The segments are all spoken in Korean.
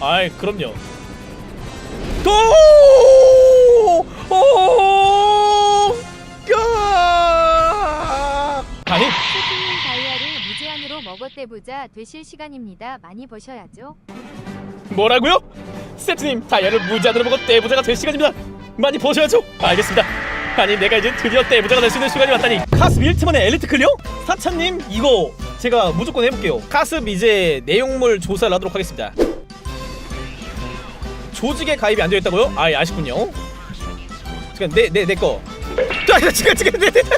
아이 그럼요 도! 오! 야! 아니 세팅님 다이아를 무제한으로 먹어떼보자 되실 시간입니다. 많이 버셔야죠. 뭐라고요? 세트님 다이아를 무제한으로 먹어 떼부자가 될 시간입니다 많이 보셔야죠 알겠습니다 아니 내가 이제 드디어 떼부자가 될 수 있는 시간이 왔다니 카습 1팀원의 엘리트 클리어? 사차님 이거 제가 무조건 해볼게요 카습 이제 내용물 조사를 하도록 하겠습니다 조직에 가입이 안 되어 있다고요? 아 예, 아쉽군요. 지금 내내 내거. 지금 지금 내 내.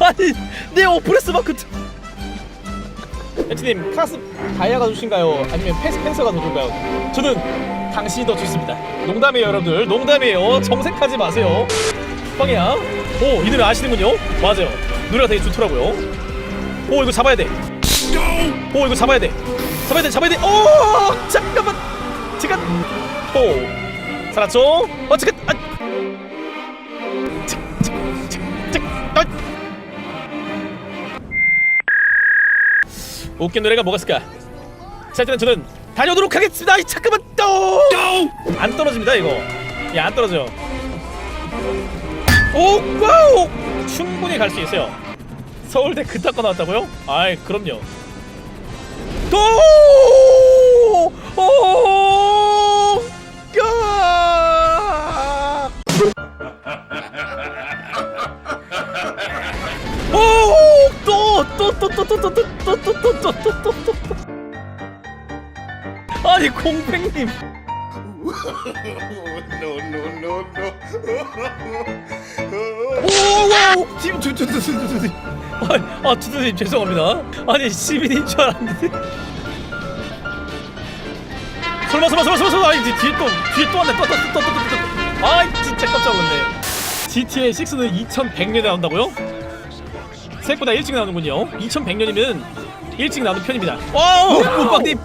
아니 내 오프레스 마크 에트님 카스 다이아가 좋으신가요? 아니면 패스펜서가 더 좋을까요? 저는 당신이 더 좋습니다. 농담이에요 여러분들. 농담이에요. 정색하지 마세요. 빵이야. 오 이 노래 아시는군요? 맞아요. 노래가 되게 좋더라고요. 오 이거 잡아야 돼 오 이거 잡아야 돼 잡아야 돼 잡아야 돼오 잠깐만 잠깐 오 살았죠? 어 잠깐 아 잠, 잠, 잠, 잠, 아. 웃긴 노래가 뭐가 있을까? 자 일단 저는 다녀오도록 하겠습니다. 이 잠깐만 또 안 떨어집니다 이거. 야 안 떨어져. 오 와우 충분히 갈 수 있어요. 서울대 그따 거 나왔다고요? 아이 그럼요. 또 오! 야! 오또 또 또 또 또 또 또 또 또 또 또 또 아니 공백님 no, no, no, no. 오와우 지금 두두두두두 아 두두님 죄송합니다 아니 시민인 줄 알았는데 설마 설마 설마 설마 설마 아니 뒤- 뒤에 또 뒤에 또 왔네 또 또 또 또 또 또 아이 진짜 깜짝 놀랐네 GTA 6는 2100년에 나온다고요? 생각보다 일찍 나오는군요 2100년이면 일찍 나오는 편입니다 와우 꿀빵님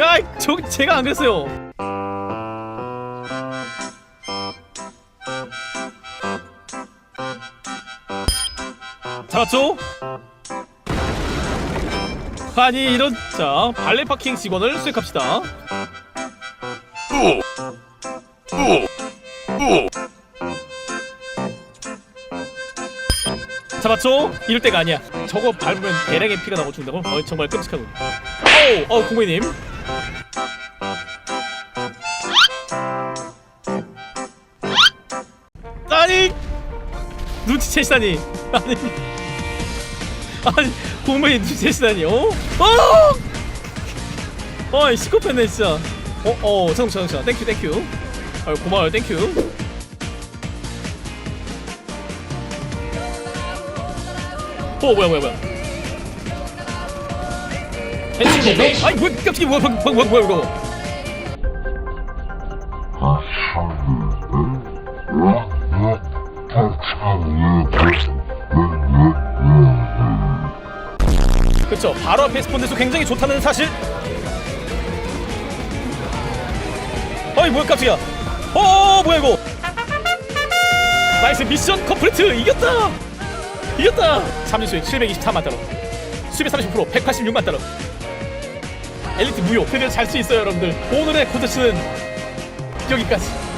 야! 저 제가 안 그랬어요 잡았죠? 아니 이런 자 발레 파킹 직원을 수색합시다 잡았죠? 이럴 때가 아니야 저거 밟으면 대량의 피가 나고 죽는다고? 어 정말 끔찍하군 어우 어 공무님 아니 눈치채시다니. 아니. 아니 공무원이 눈치채시다니. 어? 어! 어이 시커팬네 진짜. 어? 어 자동차 자동차 땡큐 땡큐 아유 고마워요 땡큐 어 뭐야 뭐야 뭐야. 벤치 너 아이 뭐야 뭐야 뭐야 뭐야 뭐야 이거 그쵸. 바로 앞에 스폰데서 굉장히 좋다는 사실. 어이 뭐야 깜짝이야. 어 뭐야 이거. 나이스 미션 컴플리트. 이겼다. 이겼다. 참여 수익 724만 달러. 수입 30% 186만 달러. 엘리트 무효. 드디어 잘 수 있어요 여러분들. 오늘의 콘텐츠는 여기까지